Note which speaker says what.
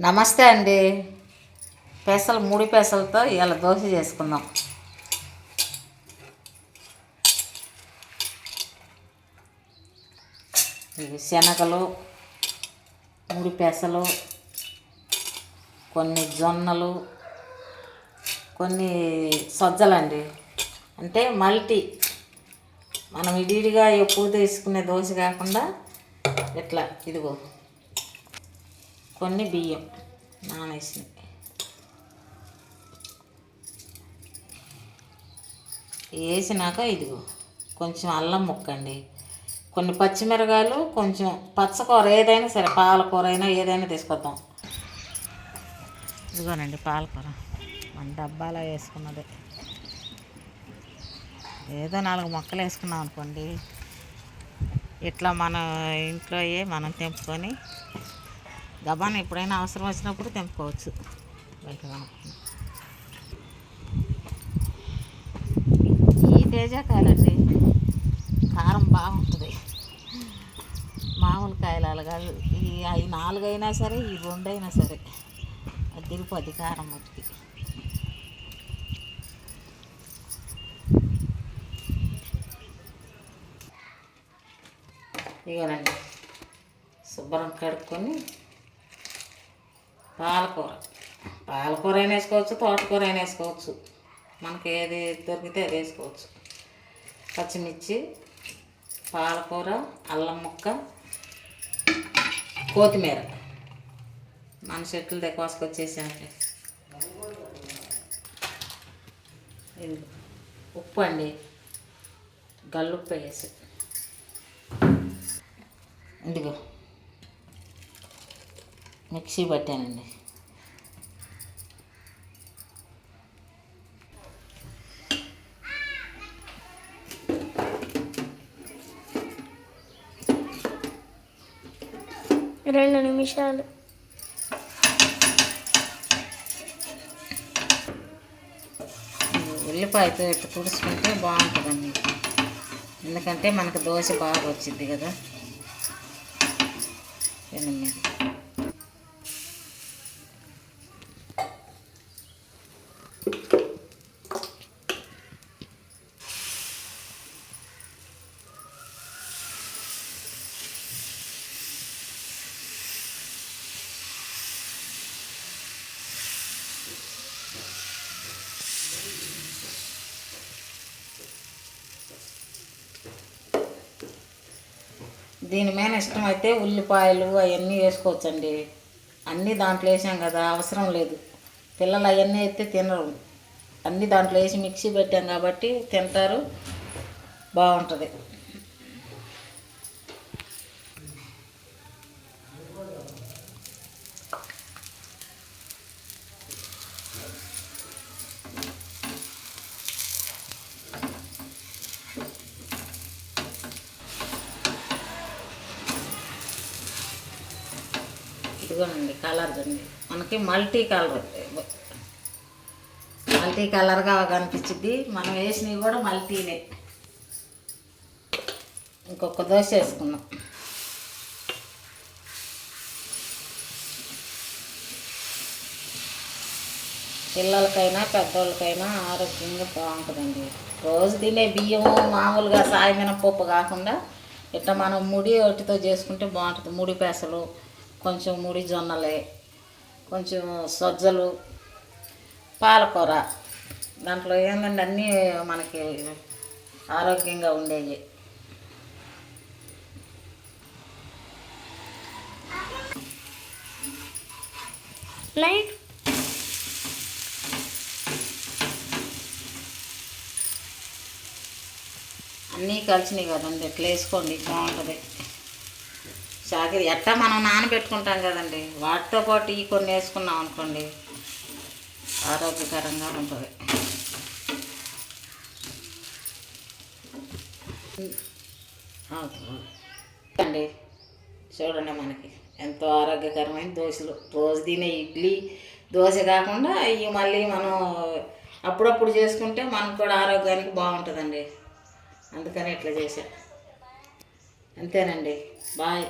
Speaker 1: నమస్తే అండి. పెసలు మూడు పెసలతో ఇవాళ దోశ చేసుకుందాం. ఇవి శనగలు మూడు పెసలు కొన్ని జొన్నలు కొన్ని సజ్జలండి. అంటే మల్టీ. మనం ఇడిగా ఎప్పుడు తీసుకునే దోశ కాకుండా ఇట్లా ఇదిగో. కొన్ని బియ్యం. నానేసినవి వేసినాక ఇదిగో కొంచెం అల్లం ముక్కండి. కొన్ని పచ్చిమిరకాయలు కొంచెం పచ్చకూర ఏదైనా సరే పాలకూర అయినా ఏదైనా తీసుకొద్దాం. ఇదిగోనండి పాలకూర. మన డబ్బాలో వేసుకున్నది. ఏదో నాలుగు మొక్కలు వేసుకున్నాం అనుకోండి ఇట్లా మన ఇంట్లో మనం తెంపుకొని గబాన్ ఎప్పుడైనా అవసరం వచ్చినప్పుడు తెంపుకోవచ్చు. బయట ఈ తేజకాయలండి. కారం బాగుంటుంది. మామూలు కాయలు అలాగా కాదు. ఈ అవి నాలుగైనా సరే ఈ రెండైనా సరే. అది దిగిపోద్ది కారం మట్టుకి. ఇవ్వాలండి శుభ్రం కడుక్కొని పాలకూర. పాలకూర అయినా వేసుకోవచ్చు తోటకూర అయినా వేసుకోవచ్చు. మనకి ఏది దొరికితే అది వేసుకోవచ్చు. పచ్చిమిర్చి పాలకూర అల్లం ముక్క కొత్తిమీర. మన చెట్లు దగ్గర కోసుకొచ్చేసానండి ఇది ఉప్పు అండి. గల్లుప్పు వేసి. ఇదిగో. మిక్సీ పట్టానండి.
Speaker 2: రెండు నిమిషాలు.
Speaker 1: ఉల్లిపాయతో ఇట్లా తుడుచుకుంటే బాగుంటుందండి. ఎందుకంటే మనకు దోశ బాగా వచ్చింది కదా. ఎనిమిది దీని మీద ఇష్టమైతే ఉల్లిపాయలు అవన్నీ వేసుకోవచ్చండి. అన్నీ దాంట్లో వేసాం కదా అవసరం లేదు. పిల్లలు అవన్నీ అయితే తినరు. అన్నీ దాంట్లో వేసి మిక్సీ పెట్టాం కాబట్టి తింటారు బాగుంటుంది. ఇదిగోనండి కలర్ అండి మనకి మల్టీ కలర్ మల్టీ కలర్గా కనిపించింది మనం వేసినవి కూడా మల్టీనే ఇంకొక దోశ వేసుకున్నాం పిల్లలకైనా పెద్దోళ్ళకైనా ఆరోగ్యంగా బాగుంటుందండి. రోజు తినే బియ్యం మామూలుగా సాయమైన పప్పు కాకుండా ఇట్లా మనం ముడి ఒట్టితో చేసుకుంటే బాగుంటుంది. ముడి పెసలు కొంచెం ముడి జొన్నలే కొంచెం సజ్జలు పాలకూర. దాంట్లో ఏంటంటే అన్నీ మనకి ఆరోగ్యంగా ఉండేవి.
Speaker 2: లైట్
Speaker 1: అన్నీ కలిసినాయి కదండి ఇట్లా వేసుకోండి బాగుంటుంది. చాకరీ. ఎట్టా మనం నానబెట్టుకుంటాం కదండి? వాటితో పాటు ఈ కొన్ని వేసుకున్నాం అనుకోండి ఆరోగ్యకరంగా ఉంటుంది. అండి చూడండి మనకి ఎంతో ఆరోగ్యకరమైన దోశలు. రోజు తినే ఇడ్లీ దోశ కాకుండా ఇవి మళ్ళీ మనం అప్పుడప్పుడు చేసుకుంటే మనకు కూడా ఆరోగ్యానికి బాగుంటుందండి. అందుకని ఇట్లా చేశా. అంతేనండి. బాయ్.